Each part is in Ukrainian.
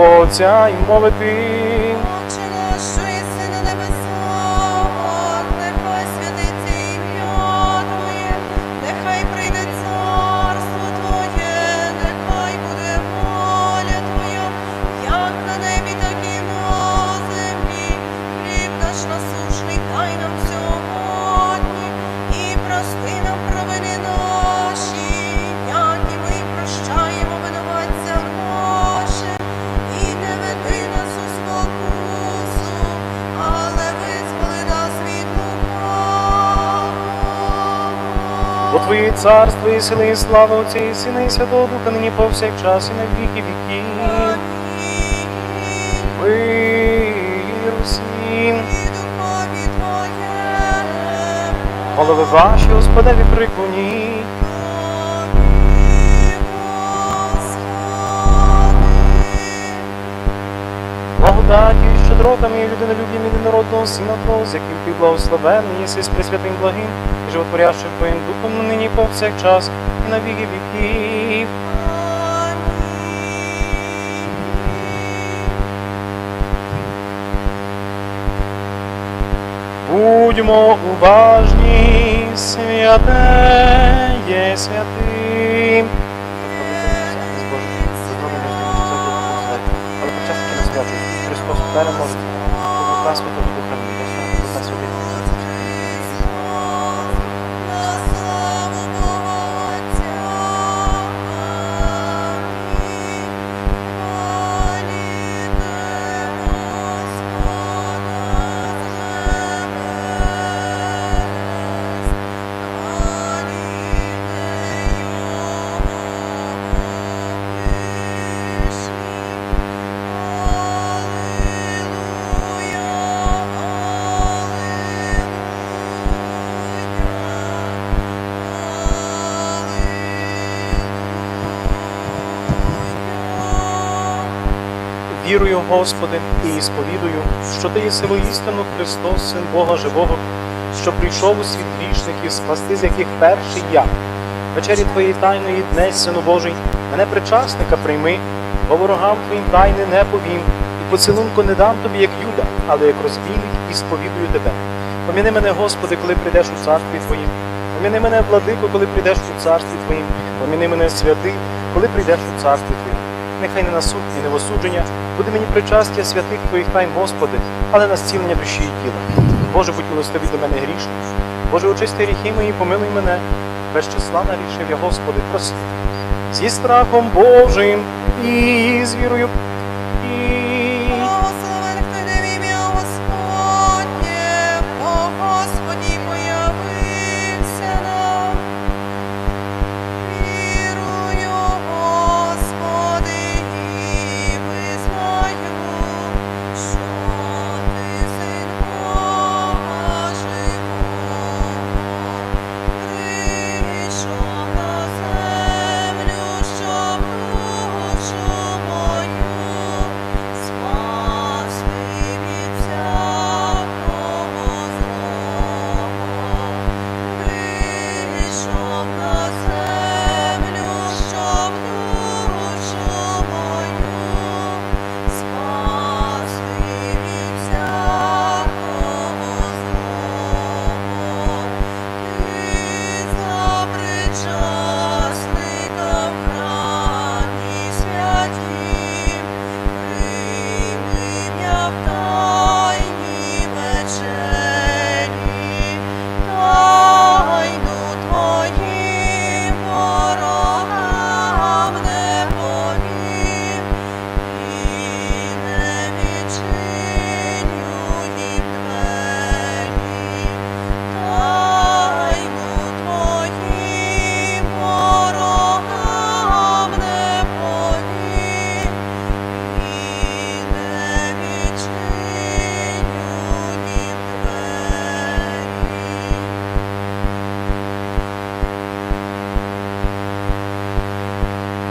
Твого Отця і мовити. Царство і сили, і слава Отця і Сина, і Святого Духа, нині повсякчас і на віки віків. І духові Твоєму. Голови ваші, Господеві, приклоніть. Щедротами і людинолюбнім єдинородного Сина Твого, з яким ти благословенний, єси з пресвятим благим, і животворящим Твоїм Духом нині повсякчас і на віки віків. Будьмо уважні, святе є святим. Христос переможе. Вірую, Господи, і сповідую, що Ти є воістину Христос, Син Бога Живого, що прийшов у світ грішників, спасти, з яких перший я. Вечері Твоєї тайної днесь, Сину Божий, мене причасника прийми, бо ворогам Твоїм тайни не повім, і поцілунку не дам тобі, як Юда, але як розбійник, і сповідую тебе. Поміни мене, Господи, коли прийдеш у царстві Твоїм. Поміни мене, владико, коли прийдеш у царстві Твоїм. Поміни мене, святий, коли прийдеш у царстві Твоїм. Нехай не на суд і не в осудження буде мені причастя святих Твоїх тайн, Господи, але на зцілення душі і тіла. Боже, будь милостивий до мене грішно. Боже, очисти гріхи мої, помилуй мене. Без числа нарішив я, Господи, прости. Зі страхом Божим і з вірою.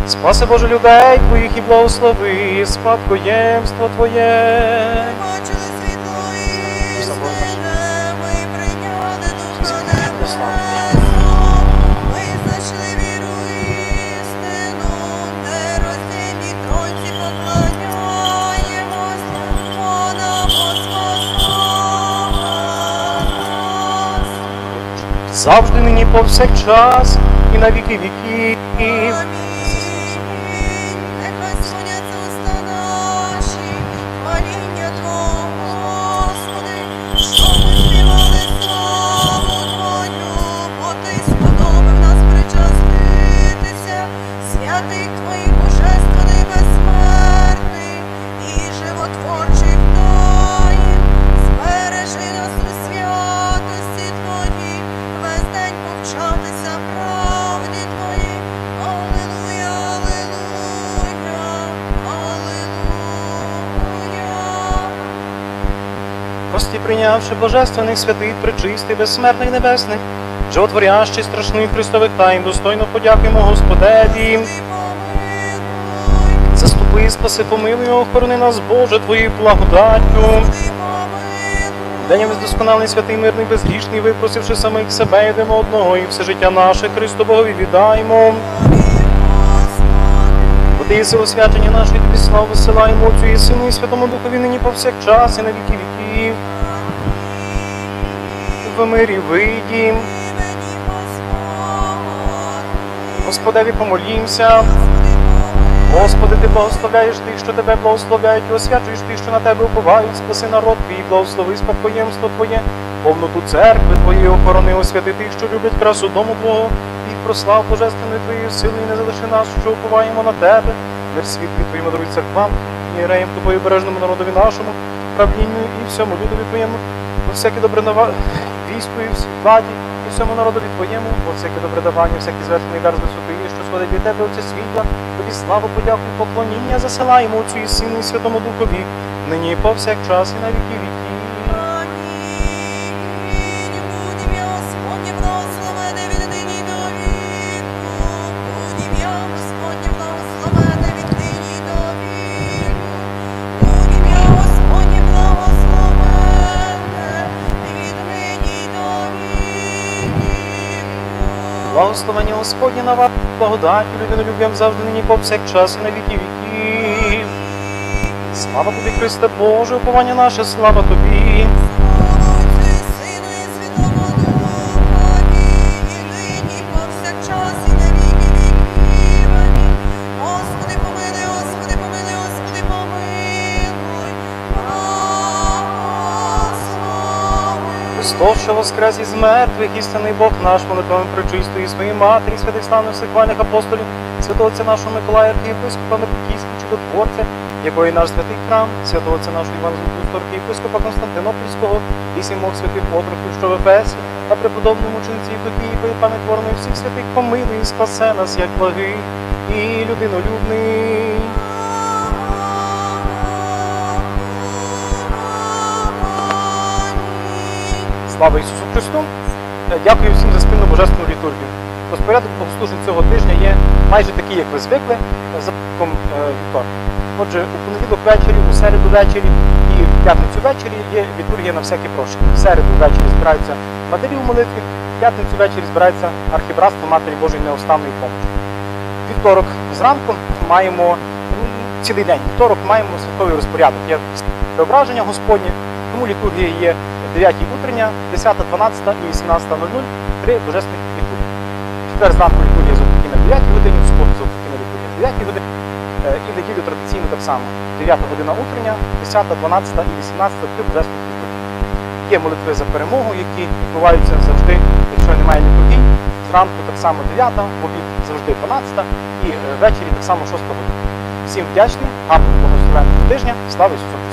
Спаси Боже людей твоїх і благослови, спадкоємство Твоє. Бачили світло і сине, ми прийняли душу небесну. Ми знайшли віру істину, де роздільні тройці поклоняємось, вона Господа. Завжди нині повсякчас і на віки віків. Прийнявши божественних святих, пречистий, безсмертний небесний, животворящий страшний Христових тайн, достойно подякуємо Господеві. Заступи, спаси, помилуй, охорони нас, Боже, Твоєю благодаттю. День досконалий, святий, мирний, безгрішний, випросивши самих себе і один одного, і все життя наше Христу Богові віддаємо. Ти єси освячення наше, і тобі славу висилаємо Отцю і Сину і Святому Духові нині повсякчас і на віки віків. В мирі вийдім. Господеві помолімся. Господи, ти благословляєш тих, що тебе благословляють, і освячуєш тих, що на тебе уповають, спаси народ твій, благослови спадкоємство Твоє, повноту церкви Твоєї охорони, освяти тих, що люблять красу дому Твого, і прослав божественною Твоєю силою, і не залиши нас, що уповаємо на тебе. Мир світлі Твоїм даруй церквам, і іреям Тобою бережному народові нашому, правлінню і всьому людові Твоєму, всяке добре і всій владі, і всьому народові Твоєму, бо всяке добре давання, всякий звершений дар з висоти, що сходить від тебе, оце світла, тобі славу, подяку, поклоніння засилаємо Отцю і Сину і Святому Духові, нині повсякчас і на віки віків. Благословення Господні на вас, благодаті, людинолюб'ям завжди нині повсякчас і на віки віків. Слава тобі, Христе Боже, уповання наше, слава тобі. Христос, що воскрес із мертвих, істинний Бог наш, молитвами причистої своєї матері, святих славних всіх апостолів, святого Отця нашого Миколая, архієпископа Митрополійського чудотворця, якої наш святий храм, святого Отця нашого Івана архієпископа Константинопольського, і сімох святих отроків, що в Ефесі, та преподобному ченці Євдокії, пам'ятворної всіх святих помилуй і спасе нас, як благий і людинолюбний. Слава Ісусу Христу! Е, Дякую всім за спільну божественну літургію. Розпорядок богослужень цього тижня є майже такий, як ви звикли, е, за порядком е, вівторка. Отже, у понеділок ввечері, у середу ввечері і в п'ятницю ввечері є літургія на всякі прощення. В середу ввечері збираються матері у молитві, в п'ятницю ввечері збирається архібратство Матері Божої неостанної помочі. Вівторок зранку маємо цілий день. Вівторок маємо святковий розпорядок. Є преображення Господнє, тому літургія є 9 утрення, 10, 12 і 18.00 три божественних літургії. Четвер зранку літургія завдяки на 9 годині, в суботу завдяки на літургія 9 годині. Е, І в неділю традиційно так само. 9 година утрення, 10, 12 і 18 три божественних літургії. Є молитви за перемогу, які відбуваються завжди, якщо немає літургій. Зранку так само 9, в обід завжди 12 і е, ввечері так само 6 година. Всім вдячний, гарного благословенного тижня. Слава Ісусу!